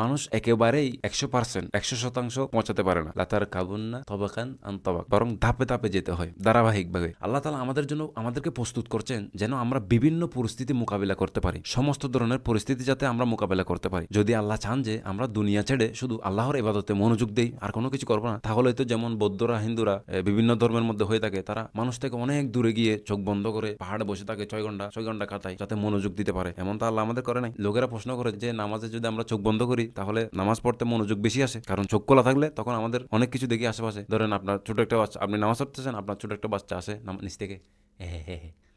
মানুষ একেবারেই একশো পার্সেন্ট, একশো শতাংশ পৌঁছাতে পারে না। লাতার কাবুন্না, তবাকান, আন্তবাক। বরং ধাপে ধাপে যেতে হয়, ধারাবাহিকভাবে। আল্লাহ তালা আমাদের জন্য আমাদেরকে প্রস্তুত করছেন যেন আমরা বিভিন্ন পরিস্থিতি মোকাবিলা করতে পারি। সমস্ত ধরনের পরিস্থিতি যাতে আমরা মোকাবিলা করতে পারি। যদি আল্লাহ চান যে আমরা দুনিয়া ছেড়ে শুধু আল্লাহর এবাদতে মনোযোগ দেই, আর কোনো কিছু করব না, তাহলে তো যেমন বৌদ্ধরা, হিন্দুরা বিভিন্ন ধর্মের মধ্যে হয়ে থাকে, তারা মানুষ থেকে অনেক দূরে গিয়ে চোখ বন্ধ করে পাহাড়ে বসে থাকে, ছয় ঘণ্টা ছয় ঘণ্টা কাটায়, যাতে মনোযোগ দিতে পারে। এমন তো আল্লাহ আমাদের করে নাই। লোকেরা প্রশ্ন করে যে, নামাজে যদি আমরা চোখ বন্ধ করি তাহলে নামাজ পড়তে মনোযোগ বেশি আসে। কারণ চোখ খোলা থাকলে তখন আমাদের অনেক কিছু দেখি আশেপাশে। ধরেন আপনার ছোট একটা বাচ্চা, আপনি নামাজ পড়তেছেন, আপনার ছোট একটা বাচ্চা আসে নিচ থেকে। হ্যাঁ হ্যাঁ হে হে।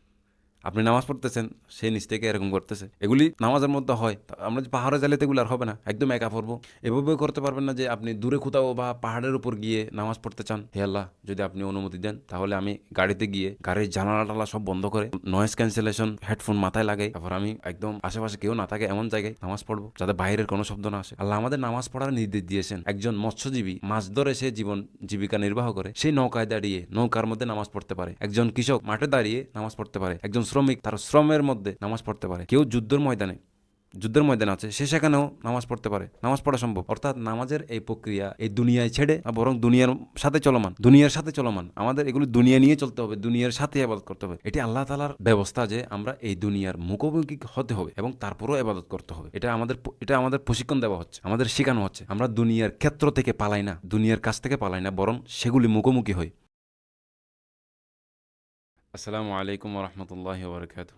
আপনি নামাজ পড়তেছেন, সে নিচ থেকে এরকম করতেছে। এগুলি নামাজের মধ্যে হয়। আমরা যে পাহাড়ে জ্বালিতে এগুলো আর হবে না। একদম একা পড়ব। এভাবে করতে পারবেন না যে আপনি দূরে কোথাও বা পাহাড়ের উপর গিয়ে নামাজ পড়তে চান। হে আল্লাহ, যদি আপনি অনুমতি দেন, তাহলে আমি গাড়িতে গিয়ে গাড়ির জানালা টালা সব বন্ধ করে নয়েজ ক্যান্সেলেশন হেডফোন মাথায় লাগাই। তারপর আমি একদম আশেপাশে কেউ না থাকে এমন জায়গায় নামাজ পড়ব, যাতে বাইরের কোনো শব্দ না আসে। আল্লাহ আমাদের নামাজ পড়ার নির্দেশ দিয়েছেন। একজন মৎস্যজীবী মাছ ধরে সে জীবন জীবিকা নির্বাহ করে সেই নৌকায় দাঁড়িয়ে নৌকার মধ্যে নামাজ পড়তে পারে। একজন কৃষক মাঠে দাঁড়িয়ে নামাজ পড়তে পারে। একজন শ্রমিক তার শ্রমের মধ্যে নামাজ পড়তে পারে। কেউ যুদ্ধের ময়দানে, যুদ্ধের ময়দান আছে, সে সেখানেও নামাজ পড়তে পারে। নামাজ পড়া সম্ভব। অর্থাৎ নামাজের এই প্রক্রিয়া এই দুনিয়ায় ছেড়ে বরং দুনিয়ার সাথে চলমান, দুনিয়ার সাথে চলমান। আমাদের এগুলো দুনিয়া নিয়ে চলতে হবে, দুনিয়ার সাথে আবাদত করতে হবে। এটি আল্লাহ তালার ব্যবস্থা যে আমরা এই দুনিয়ার মুখোমুখি হতে হবে এবং তারপরেও আবাদত করতে হবে। এটা আমাদের এটা আমাদের প্রশিক্ষণ দেওয়া হচ্ছে, আমাদের শেখানো হচ্ছে। আমরা দুনিয়ার ক্ষেত্র থেকে পালাই না, দুনিয়ার কাছ থেকে পালাই না, বরং সেগুলি মুখোমুখি হই। আসসালামু আলাইকুম রহমতুল্লাহ বরকাত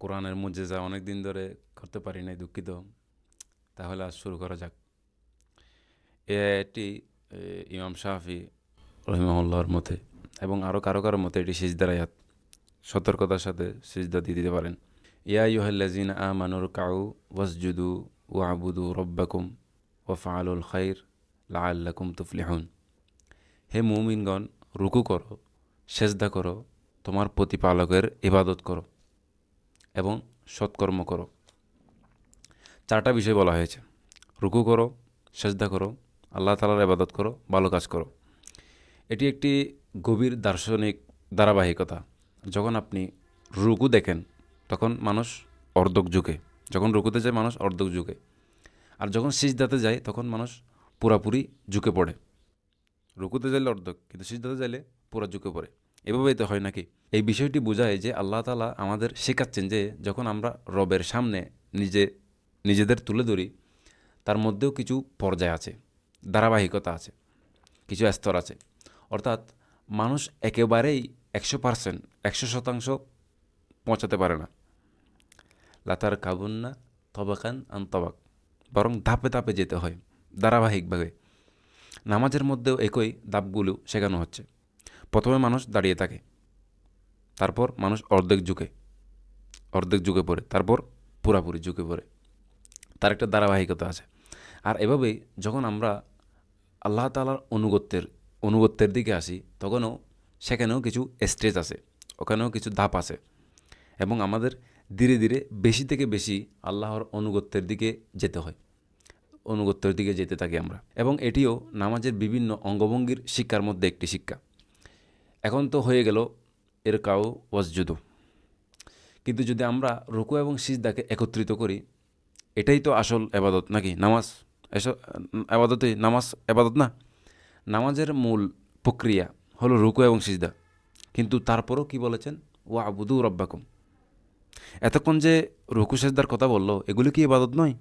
কোরআনের মুজেজা অনেক দিন ধরে করতে পারি নাই দুঃখিত। তাহলে আজ শুরু করা যাক। এটি এ, ইমাম শাহি রহিমউল্লাহর মতে এবং আরও কারও কারও মতে এটি সিজদার আয়াত। সতর্কতার সাথে সিজদা দিয়ে দিতে পারেন। ইয়া ইউহাল্লাজিন আ মানুর কাউ ওয়াসজুদু ওয়াবুদু রব্বাকুম ও ফাআলুল খাইর লাআল্লাকুম তুফলিহুন। হে মুমিনগণ রুকু করো সেজদা করো তোমার প্রতিপালকের ইবাদত করো এবং সৎকর্ম করো। চারটা বিষয় বলা হয়েছে। রুকু করো, সেজদা করো, আল্লাহ তালার ইবাদত করো, ভালো কাজ করো। এটি একটি গভীর দার্শনিক ধারাবাহিকতা। যখন আপনি রুকু দেখেন, তখন মানুষ অর্ধক ঝুঁকে। যখন রুকুতে যায়, মানুষ অর্ধক ঝুঁকে। আর যখন সিজদাতে যায়, তখন মানুষ পুরাপুরি ঝুঁকে পড়ে। রুকুতে যাইলে অর্ধক, কিন্তু সিজদাতে যাইলে পুরা ঝুঁকে পড়ে। এভাবেই তো হয় নাকি? এই বিষয়টি বোঝায় যে আল্লাহ তালা আমাদের শেখাচ্ছেন যে যখন আমরা রবের সামনে নিজে, নিজেদের তুলে ধরি, তার মধ্যেও কিছু পর্যায় আছে, ধারাবাহিকতা আছে, কিছু স্তর আছে। অর্থাৎ মানুষ একেবারেই একশো পার্সেন্ট, একশো শতাংশ পৌঁছাতে পারে না। লাতার কাবুন্না তবাকান আন তবাক, বরং ধাপে ধাপে যেতে হয়, ধারাবাহিকভাবে। নামাজের মধ্যেও একই ধাপগুলো শেখানো হচ্ছে। প্রথমে মানুষ দাঁড়িয়ে থাকে, তারপর মানুষ অর্ধেক ঝুঁকে অর্ধেক ঝুঁকে পড়ে, তারপর পুরাপুরি ঝুঁকে পড়ে। তার একটা ধারাবাহিকতা আছে। আর এভাবেই যখন আমরা আল্লাহ তালার অনুগত্যের অনুগত্যের দিকে আসি, তখনও সেখানেও কিছু স্টেজ আছে, ওখানেও কিছু ধাপ আছে। এবং আমাদের ধীরে ধীরে বেশি থেকে বেশি আল্লাহর অনুগত্যের দিকে যেতে হয়, অনুগত্যের দিকে যেতে থাকি আমরা। এবং এটিও নামাজের বিভিন্ন অঙ্গভঙ্গির শিক্ষার মধ্যে একটি শিক্ষা। এখন তো হয়ে গেল, এর কাউ ওয়াসজুদু কিন্তু যদি আমরা রুকু এবং সিজদাকে একত্রিত করি, এটাই তো আসল এবাদত নাকি? নামাজ? এসব আবাদতই নামাজ এবাদত না? নামাজের মূল প্রক্রিয়া হলো রুকু এবং সিজদা। কিন্তু তারপরও কি বলেছেন? ও আবুদু রব্বাকুম। এতক্ষণ যে রুকু, সেজদার কথা বলল, এগুলি কি ইবাদত নয়?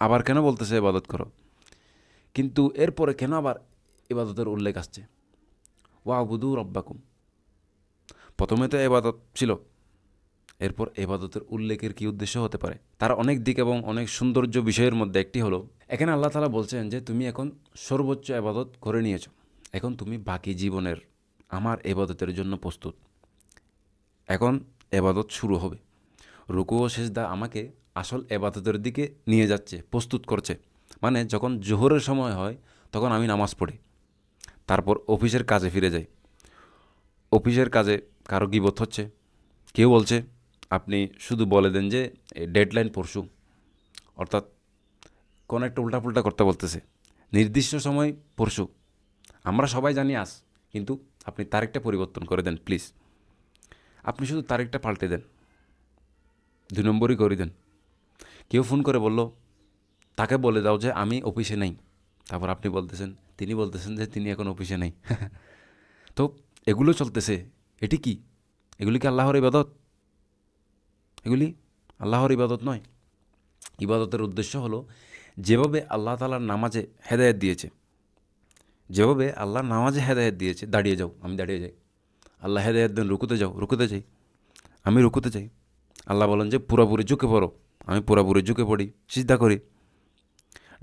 আবার কেন বলতেছে ইবাদত করো? কিন্তু এরপরে কেন আবার ইবাদতের উল্লেখ আসছে? ও আবুদু রব্বাকুম প্রথমে তো এবাদত ছিল। এরপর এবাদতের উল্লেখের কি উদ্দেশ্য হতে পারে? তার অনেক দিক এবং অনেক সৌন্দর্য বিষয়ের মধ্যে একটি হলো, এখানে আল্লাহ তালা বলছেন যে, তুমি এখন সর্বোচ্চ এবাদত করে নিয়েছো। এখন তুমি বাকি জীবনের আমার এবাদতের জন্য প্রস্তুত। এখন এবাদত শুরু হবে। রুকু ও সেজদা আমাকে আসল এবাদতের দিকে নিয়ে যাচ্ছে, প্রস্তুত করছে। মানে যখন জোহরের সময় হয়, তখন আমি নামাজ পড়ি। তারপর অফিসের কাজে ফিরে যাই। অফিসের কাজে কারও গিবত হচ্ছে। কেউ বলছে, আপনি শুধু বলে দেন যে ডেডলাইন পরশু। অর্থাৎ কোনো একটা উল্টাপুল্টা করতে বলতেছে, নির্দিষ্ট সময় পরশু। আমরা সবাই জানি আস কিন্তু আপনি তারিখটা পরিবর্তন করে দেন, প্লিজ। আপনি শুধু তারিখটা পাল্টে দেন। দুই নম্বরই করে দেন। কেউ ফোন করে বলল, তাকে বলে দাও যে আমি অফিসে নেই। তারপর আপনি বলতেছেন, তিনি বলতেছেন যে তিনি এখন অফিসে নেই। তো এগুলো চলতেছে, এটি কি? এগুলি কি আল্লাহর ইবাদত? এগুলি আল্লাহর ইবাদত নয়। ইবাদতের উদ্দেশ্য হলো যেভাবে আল্লাহ তালার নামাজে হেদায়ত দিয়েছে, যেভাবে আল্লাহ নামাজে হেদায়ত দিয়েছে, দাঁড়িয়ে যাও, আমি দাঁড়িয়ে যাই। আল্লাহ হেদায়ত দেন, রুকুতে যাও, রুকুতে যাই। আমি রুকুতে যাই। আল্লাহ বলেন যে পুরোপুরি ঝুঁকে পড়ো, আমি পুরোপুরি ঝুঁকে পড়ি চিন্তা করি।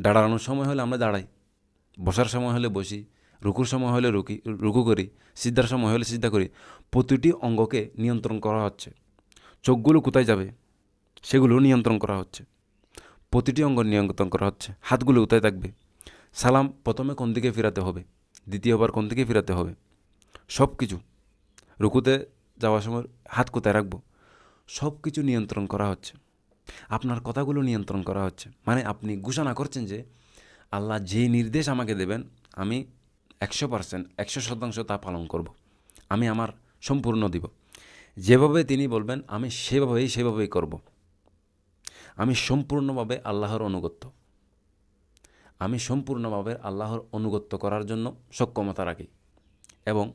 দাঁড়ানোর সময় হলে আমরা দাঁড়াই। বসার সময় হলে বসি, রুকুর সময় হলে রুকি, রুকু করি, সিদ্ধার সময় হলে সিদ্ধা করি, প্রতিটি অঙ্গকে নিয়ন্ত্রণ করা হচ্ছে। চোখগুলো কোথায় যাবে সেগুলো নিয়ন্ত্রণ করা হচ্ছে। প্রতিটি অঙ্গ নিয়ন্ত্রণ করা হচ্ছে। হাতগুলো কোথায় থাকবে? সালাম প্রথমে কোন দিকে ফেরাতে হবে? দ্বিতীয়বার কোন দিকে ফেরাতে হবে? সব কিছু রুকুতে যাওয়ার সময় হাত কোথায় রাখব? সব কিছু নিয়ন্ত্রণ করা হচ্ছে। আপনার কথাগুলো নিয়ন্ত্রণ করা হচ্ছে। মানে আপনি ঘোষণা করছেন যে আল্লাহ যে নির্দেশ আমাকে দেবেন, আমি একশো পার্সেন্ট, একশো শতাংশ তা পালন করব। আমি আমার সম্পূর্ণ দিব যেভাবে তিনি বলবেন, আমি সেভাবেই সেভাবেই করব। আমি সম্পূর্ণভাবে আল্লাহর অনুগত্য আমি সম্পূর্ণভাবে আল্লাহর অনুগত্য করার জন্য সক্ষমতা রাখি এবং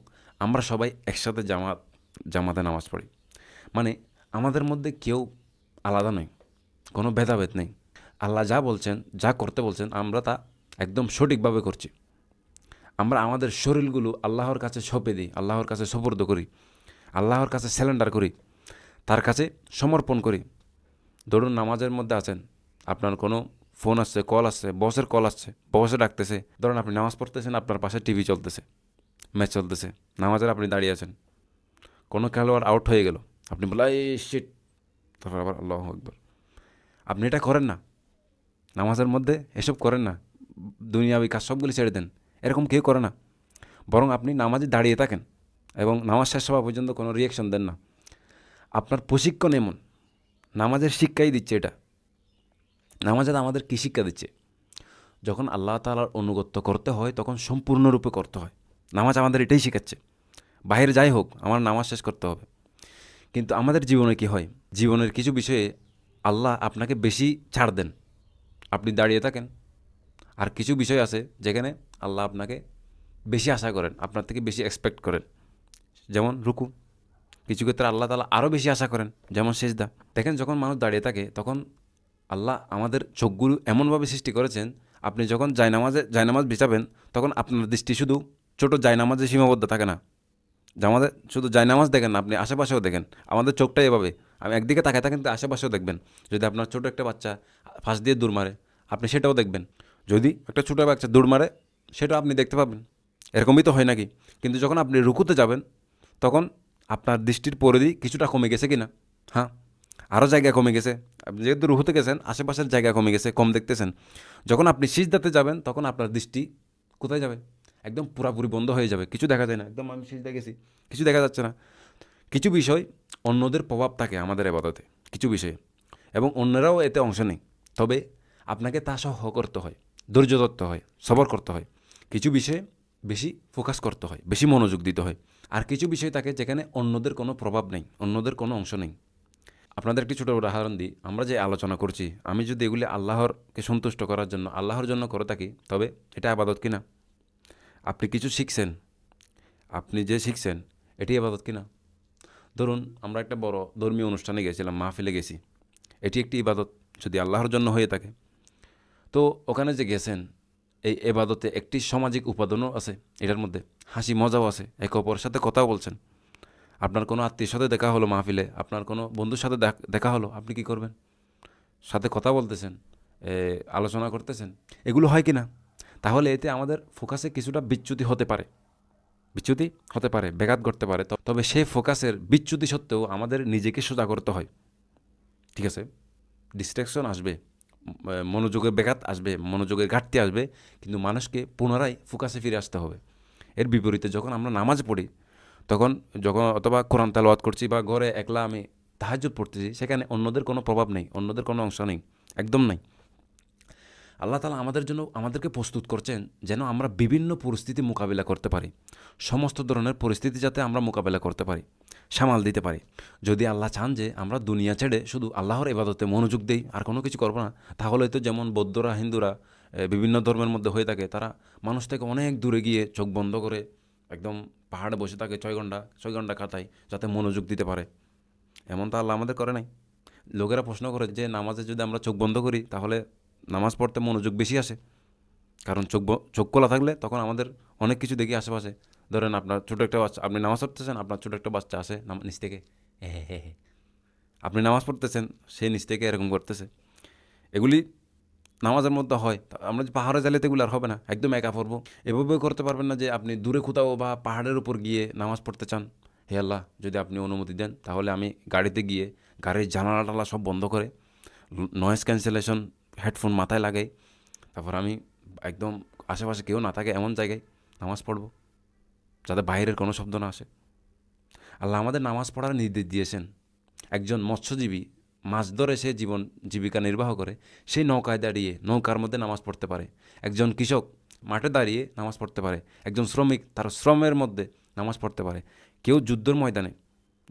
আমরা সবাই একসাথে জামাত, জামাতে নামাজ পড়ি মানে আমাদের মধ্যে কেউ আলাদা নয়, কোনো ভেদাভেদ নেই আল্লাহ যা বলছেন, যা করতে বলছেন, আমরা তা একদম সঠিকভাবে করছি। আমরা আমাদের শরীরগুলো আল্লাহর কাছে সঁপে দিই, আল্লাহর কাছে সপর্দ করি, আল্লাহর কাছে স্যালেন্ডার করি, তার কাছে সমর্পণ করি। ধরুন নামাজের মধ্যে আছেন, আপনার কোনো ফোন আসছে, কল আসছে, বসের কল আসছে, বসে ডাকতেছে, ধরুন আপনি নামাজ পড়তেছেন, আপনার পাশে টিভি চলতেছে, ম্যাচ চলতেছে, নামাজের আপনি দাঁড়িয়ে আছেন, কোনো খেলোয়াড় আউট হয়ে গেল, আপনি বলে এই শিট তারপর আবার আল্লাহ একবার আপনি এটা করেন না। নামাজের মধ্যে এসব করেন না। দুনিয়াবি কাজ সবগুলি ছেড়ে দেন। এরকম কেউ করে না। বরং আপনি নামাজে দাঁড়িয়ে থাকেন এবং নামাজ শেষ হওয়া পর্যন্ত কোনো রিয়েকশন দেন না। আপনার প্রশিক্ষণ এমন। নামাজের শিক্ষাই দিচ্ছে এটা। নামাজে আমাদের কী শিক্ষা দিচ্ছে? যখন আল্লাহ তালার অনুগত্য করতে হয়, তখন সম্পূর্ণরূপে করতে হয়। নামাজ আমাদের এটাই শেখাচ্ছে। বাইরে যাই হোক, আমার নামাজ শেষ করতে হবে। কিন্তু আমাদের জীবনে কি হয়? জীবনের কিছু বিষয়ে আল্লাহ আপনাকে বেশি ছাড় দেন। আপনি দাঁড়িয়ে থাকেন। আর কিছু বিষয় আছে যেখানে আল্লাহ আপনাকে বেশি আশা করেন, আপনার থেকে বেশি এক্সপেক্ট করেন। যেমন রুকু। কিছু ক্ষেত্রে আল্লাহ তালা আরও বেশি আশা করেন, যেমন সেজদা। দেখেন যখন মানুষ দাঁড়িয়ে থাকে, তখন আল্লাহ আমাদের চোখগুলো এমনভাবে সৃষ্টি করেছেন, আপনি যখন জায়নামাজে জায়নামাজ বিছাবেন, তখন আপনার দৃষ্টি শুধু ছোটো জায়নামাজে সীমাবদ্ধ থাকে না। আমাদের শুধু জায়নামাজ দেখেন না, আপনি আশেপাশেও দেখেন। আমাদের চোখটা এভাবে। আমি একদিকে তাকায় থাকেন কিন্তু আশেপাশেও দেখবেন। যদি আপনার ছোটো একটা বাচ্চা ফাঁস দিয়ে দূর মারে, আপনি সেটাও দেখবেন। যদি একটা ছোটো বাচ্চা দৌড় মারে, সেটা আপনি দেখতে পাবেন। এরকমই তো হয় নাকি? কিন্তু যখন আপনি রুকুতে যাবেন, তখন আপনার দৃষ্টির পরিধি কিছুটা কমে গেছে কি না হ্যাঁ আরও জায়গা কমে গেছে। আপনি যেহেতু রুহুতে গেছেন, আশেপাশের জায়গা কমে গেছে, কম দেখতেছেন। যখন আপনি সিজদাতে যাবেন, তখন আপনার দৃষ্টি কোথায় যাবে? একদম পুরাপুরি বন্ধ হয়ে যাবে। কিছু দেখা যায় না। একদম আমি সিজদা গেছি, কিছু দেখা যাচ্ছে না। কিছু বিষয় অন্যদের প্রভাব থাকে আমাদের এবাদতে, কিছু বিষয়ে। এবং অন্যরাও এতে অংশ নেই তবে আপনাকে তা সহ করতে হয়। ধৈর্য ধরতে হয়, সবর করতে হয়। কিছু বিষয়ে বেশি ফোকাস করতে হয়, বেশি মনোযোগ দিতে হয়। আর কিছু বিষয় থাকে যেখানে অন্যদের কোনো প্রভাব নেই, অন্যদের কোনো অংশ নেই। আপনাদের একটি ছোটো উদাহরণ দিই। আমরা যে আলোচনা করছি, আমি যদি এগুলি আল্লাহরকে সন্তুষ্ট করার জন্য, আল্লাহর জন্য করে থাকি, তবে এটা আবাদত কিনা? আপনি কিছু শিখছেন, আপনি যে শিখছেন, এটি আবাদত কিনা? ধরুন, আমরা একটা বড় ধর্মীয় অনুষ্ঠানে গেছিলাম, মাহফিলে গেছি। এটি একটি ইবাদত। যদি আল্লাহর জন্য হয়ে থাকে তো ওখানে যে গেছেন, এই এবাদতে একটি সামাজিক উপাদানও আছে এটার মধ্যে। হাসি মজাও আছে, একে অপরের সাথে কথাও বলছেন। আপনার কোনো আত্মীয়র সাথে দেখা হলো মাহফিলে? আপনার কোনো বন্ধুর সাথে দেখা হলো? আপনি কি করবেন? সাথে কথা বলতেছেন আলোচনা করতেছেন, এগুলো হয় কি না? তাহলে এতে আমাদের ফোকাসে কিছুটা বিচ্যুতি হতে পারে। বিচ্যুতি হতে পারে, ব্যাঘাত করতে পারে। তবে সেই ফোকাসের বিচ্যুতি সত্ত্বেও আমাদের নিজেকে সোজা করতে হয়। ঠিক আছে? ডিস্ট্রাকশন আসবে। মনোযোগের ব্যাঘাত আসবে, মনোযোগের ঘাটতি আসবে, কিন্তু মানুষকে পুনরায় ফোকাসে ফিরে আসতে হবে। এর বিপরীতে যখন আমরা নামাজ পড়ি, তখন যখন অথবা কোরআন তালওয়াত করছি বা ঘরে একলা আমি তাহাজুদ পড়তেছি, সেখানে অন্যদের কোনো প্রভাব নেই, অন্যদের কোনো অংশ নেই, একদম নাই। আল্লাহ তালা আমাদের জন্য আমাদেরকে প্রস্তুত করছেন যেন আমরা বিভিন্ন পরিস্থিতি মোকাবিলা করতে পারি, সমস্ত ধরনের পরিস্থিতি যাতে আমরা মোকাবিলা করতে পারি। সামাল দিতে পারি। যদি আল্লাহ চান যে আমরা দুনিয়া ছেড়ে শুধু আল্লাহর এবাদতে মনোযোগ দেই, আর কোনো কিছু করব না, তাহলে তো যেমন বৌদ্ধরা, হিন্দুরা বিভিন্ন ধর্মের মধ্যে হয়ে থাকে, তারা মানুষ থেকে অনেক দূরে গিয়ে চোখ বন্ধ করে একদম পাহাড়ে বসে থাকে, ছয় ঘণ্টা ছয় ঘণ্টা কাটায় যাতে মনোযোগ দিতে পারে। এমন তো আল্লাহ আমাদের করে নাই। লোকেরা প্রশ্ন করে যে নামাজে যদি আমরা চোখ বন্ধ করি, তাহলে নামাজ পড়তে মনোযোগ বেশি আসে। কারণ চোখ চোখ খোলা থাকলে তখন আমাদের অনেক কিছু দেখি আশেপাশে। ধরেন আপনার ছোটো একটা বাচ্চা, আপনি নামাজ পড়তেছেন, আপনার ছোটো একটা বাচ্চা আসে নিচ থেকে। হ্যাঁ হ্যাঁ হ্যাঁ। আপনি নামাজ পড়তেছেন, সে নিচ থেকে এরকম করতেছে। এগুলি নামাজের মধ্যে হয়। আমরা যে পাহাড়ে জ্বালিতে এগুলো আর হবে না। একদম একা পড়ব। এভাবেও করতে পারবেন না যে আপনি দূরে কোথাও বা পাহাড়ের উপর গিয়ে নামাজ পড়তে চান। হে আল্লাহ, যদি আপনি অনুমতি দেন, তাহলে আমি গাড়িতে গিয়ে গাড়ির জানালা টালা সব বন্ধ করে নয়েজ ক্যান্সেলেশন হেডফোন মাথায় লাগাই। তারপর আমি একদম আশেপাশে কেউ না থাকে এমন জায়গায় নামাজ পড়ব। যাতে বাইরের কোনো শব্দ না আসে। আল্লাহ আমাদের নামাজ পড়ার নির্দেশ দিয়েছেন। একজন মৎস্যজীবী মাছ ধরে সে জীবন জীবিকা নির্বাহ করে, সেই নৌকায় দাঁড়িয়ে নৌকার মধ্যে নামাজ পড়তে পারে। একজন কৃষক মাঠে দাঁড়িয়ে নামাজ পড়তে পারে। একজন শ্রমিক তার শ্রমের মধ্যে নামাজ পড়তে পারে। কেউ যুদ্ধের ময়দানে,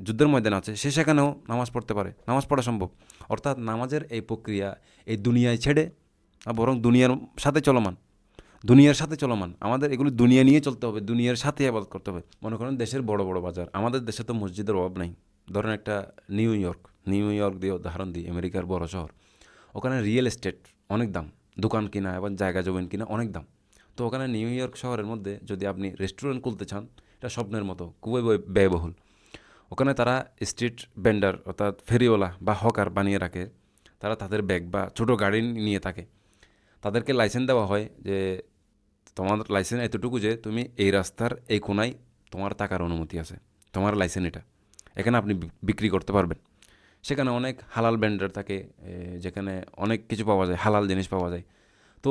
যুদ্ধের ময়দান আছে, সে সেখানেও নামাজ পড়তে পারে। নামাজ পড়া সম্ভব। অর্থাৎ নামাজের এই প্রক্রিয়া এই দুনিয়ায় ছেড়ে বরং দুনিয়ার সাথে চলমান। দুনিয়ার সাথে চলমান। আমাদের এগুলো দুনিয়া নিয়ে চলতে হবে, দুনিয়ার সাথে আবাদ করতে হবে। মনে করেন দেশের বড় বড় বাজার, আমাদের দেশে তো মসজিদের অভাব নাই। ধরেন একটা নিউ ইয়র্ক নিউ ইয়র্ক দিয়ে উদাহরণ দিই, আমেরিকার বড় শহর। ওখানে রিয়েল এস্টেট অনেক দাম, দোকান কিনা এবং জায়গা জমিন কিনা অনেক দাম। তো ওখানে নিউ ইয়র্ক শহরের মধ্যে যদি আপনি রেস্টুরেন্ট খুলতে চান, এটা স্বপ্নের মতো, খুবই ব্যয়বহুল। ওখানে তারা স্ট্রিট ভেন্ডার অর্থাৎ ফেরিওয়ালা বা হকার বানিয়ে রাখে। তারা তাদের ব্যাগ বা ছোটো গাড়ি নিয়ে থাকে। তাদেরকে লাইসেন্স দেওয়া হয় যে তোমার লাইসেন্স এতটুকু যে তুমি এই রাস্তার, এই কোনায় তোমার টাকার অনুমতি আছে। তোমার লাইসেন্স এটা। এখানে আপনি বিক্রি করতে পারবেন। সেখানে অনেক হালাল ব্যান্ডার থাকে যেখানে অনেক কিছু পাওয়া যায়, হালাল জিনিস পাওয়া যায়। তো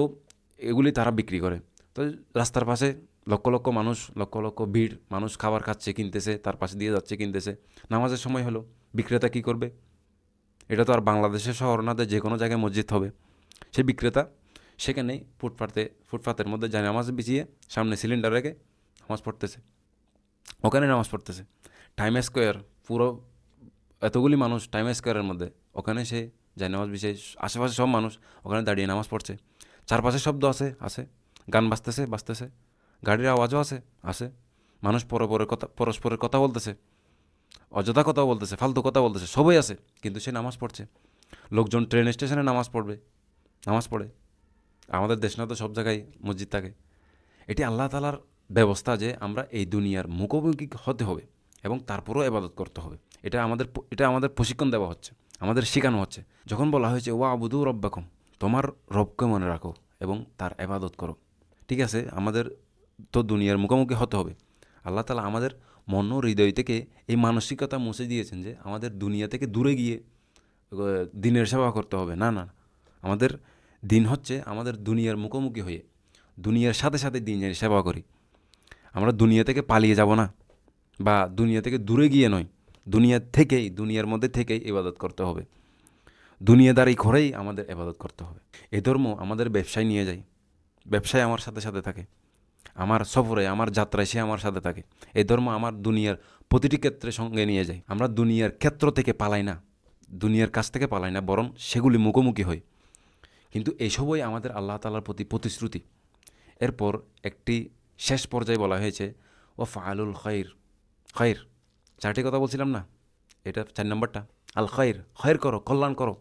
এগুলি তারা বিক্রি করে। তো রাস্তার পাশে লক্ষ লক্ষ মানুষ, লক্ষ লক্ষ ভিড়, মানুষ খাবার খাচ্ছে, কিনতেছে, তার পাশে দিয়ে যাচ্ছে, কিনতেছে। নামাজের সময় হলো, বিক্রেতা কি করবে? এটা তো আর বাংলাদেশের শহর না, যে কোনো জায়গায় মসজিদ হবে। সে বিক্রেতা সেখানেই ফুটপাতে, ফুটপাতের মধ্যে যায় নামাজ বিছিয়ে সামনে সিলিন্ডার রেখে নামাজ পড়তেছে। ওখানে নামাজ পড়তেছে। টাইম স্কোয়ার পুরো এতগুলি মানুষ টাইম স্কোয়ারের মধ্যে। ওখানে সে যায় নামাজ বিছিয়ে, আশেপাশে সব মানুষ ওখানে দাঁড়িয়ে নামাজ পড়ছে। চারপাশে শব্দ আছে আছে। গান বাজতেছে বাজতেছে। গাড়ির আওয়াজও আছে আছে। মানুষ পরপরের কথা, পরস্পরের কথা বলতেছে। অযথা কথা বলতেছে, ফালতু কথা বলতেছে, সবই আছে। কিন্তু সে নামাজ পড়ছে। লোকজন ট্রেন স্টেশনে নামাজ পড়বে, নামাজ পড়ে। আমাদের দেশ না তো সব জায়গায় মসজিদ থাকে। এটি আল্লাহ তালার ব্যবস্থা যে আমরা এই দুনিয়ার মুখোমুখি হতে হবে এবং তারপরেও এবাদত করতে হবে। এটা আমাদের এটা আমাদের প্রশিক্ষণ দেওয়া হচ্ছে, আমাদের শেখানো হচ্ছে। যখন বলা হয়েছে ওয়া আবুদু রব্বাকম তোমার রবকে মনে রাখো এবং তার এবাদত করো। ঠিক আছে, আমাদের তো দুনিয়ার মুখোমুখি হতে হবে। আল্লাহ তালা আমাদের মন হৃদয় থেকে এই মানসিকতা মুছে দিয়েছেন যে আমাদের দুনিয়া থেকে দূরে গিয়ে দিনের সেবা করতে হবে। না না, আমাদের দিন হচ্ছে আমাদের দুনিয়ার মুখোমুখি হয়ে, দুনিয়ার সাথে সাথে দিনের সেবা করি। আমরা দুনিয়া থেকে পালিয়ে যাব না, বা দুনিয়া থেকে দূরে গিয়ে নয়, দুনিয়া থেকেই, দুনিয়ার মধ্যে থেকেই ইবাদত করতে হবে। দুনিয়াদারি ঘরেই আমাদের ইবাদত করতে হবে। এ ধর্ম আমাদের ব্যবসায় নিয়ে যায়, ব্যবসায় আমার সাথে সাথে থাকে। আমার সফরে, আমার যাত্রায় সে আমার সাথে থাকে। এই ধর্ম আমার দুনিয়ার প্রতিটি ক্ষেত্রে সঙ্গে নিয়ে যায়। আমরা দুনিয়ার ক্ষেত্র থেকে পালাই না, দুনিয়ার কাছ থেকে পালাই না, বরং সেগুলি মুখোমুখি হই। কিন্তু এসবই আমাদের আল্লাহ তালার প্রতি প্রতিশ্রুতি। এরপর একটি শেষ পর্যায়ে বলা হয়েছে, ও ফালুল খৈর খৈর চারটি কথা বলছিলাম না? এটা চার নম্বরটা। আল খৈর খৈর করো, কল্যাণ করো।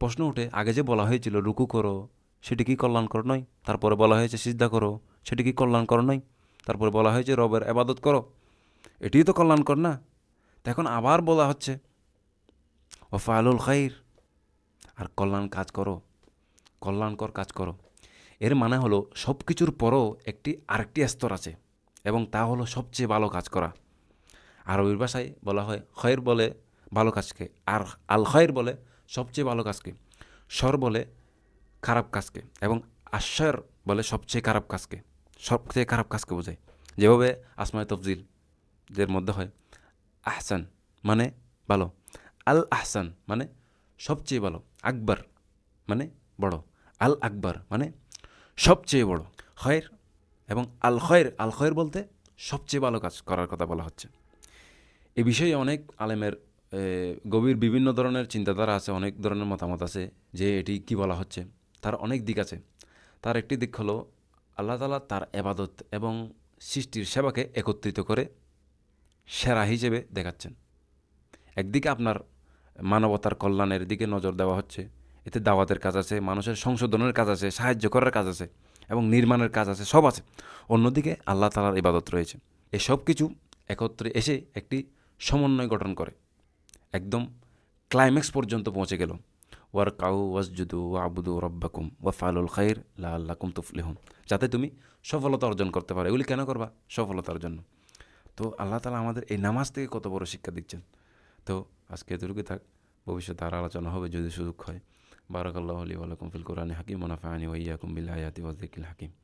প্রশ্ন উঠে, আগে যে বলা হয়েছিল, রুকু করো, সেটি কি কল্যাণ করো নয় তারপরে বলা হয়েছে, সিজদা করো, সেটি কি কল্যাণ করো নয় তারপরে বলা হয়েছে, রবের আবাদত করো। এটিই তো কল্যাণ কর না? এখন আবার বলা হচ্ছে, ও ফালুল খৈর আর কল্যাণ কাজ করো। কল্যাণকর কাজ করো। এর মানে হলো সব কিছুর পরও একটি আরেকটি স্তর আছে এবং তা হলো সবচেয়ে ভালো কাজ করা। আরবির ভাষায় বলা হয় খয়ের বলে ভালো কাজকে, আর আল খয়ের বলে সবচেয়ে ভালো কাজকে স্বর বলে খারাপ কাজকে এবং আশ্বর বলে সবচেয়ে খারাপ কাজকে, সবচেয়ে খারাপ কাজকে বোঝায়। যেভাবে আসমায় তফজিল যের মধ্যে হয়, আহসান মানে ভালো, আল আহসান মানে সবচেয়ে ভালো, আকবর মানে বড়। আল আকবর মানে সবচেয়ে বড় খয়ের এবং আল খয়ের আল খয়ের বলতে সবচেয়ে ভালো কাজ করার কথা বলা হচ্ছে। এ বিষয়ে অনেক আলেমের গভীর বিভিন্ন ধরনের চিন্তাধারা আছে, অনেক ধরনের মতামত আছে যে এটি কি বলা হচ্ছে। তার অনেক দিক আছে। তার একটি দিক হলো আল্লাহ তালা তার এবাদত এবং সৃষ্টির সেবাকে একত্রিত করে সেরা হিসেবে দেখাচ্ছেন। একদিকে আপনার মানবতার কল্যাণের দিকে নজর দেওয়া হচ্ছে এতে দাওয়াতের কাজ আছে, মানুষের সংশোধনের কাজ আছে, সাহায্য করার কাজ আছে এবং নির্মাণের কাজ আছে, সব আছে। অন্যদিকে আল্লাহ তালার ইবাদত রয়েছে। এসব কিছু একত্রে এসে একটি সমন্বয় গঠন করে। একদম ক্লাইম্যাক্স পর্যন্ত পৌঁছে গেল। ওয়ার কাউ ওয়াসজুদু ওয়া আবুদু রব্বাকুম ওয়া ফালুল খাইর লা আল্লাকুম তুফলিহুম যাতে তুমি সফলতা অর্জন করতে পারো। এগুলি কেন করবা? সফলতার জন্য। তো আল্লাহ তালা আমাদের এই নামাজ থেকে কত বড় শিক্ষা দিচ্ছেন। তো আজকে এতটুকু থাক। ভবিষ্যতে আর আলোচনা হবে যদি সুযোগ হয়। بارك الله لي ولكم في القرآن الحكيم ونفعني وإياكم بالآيات والذكر الحكيم.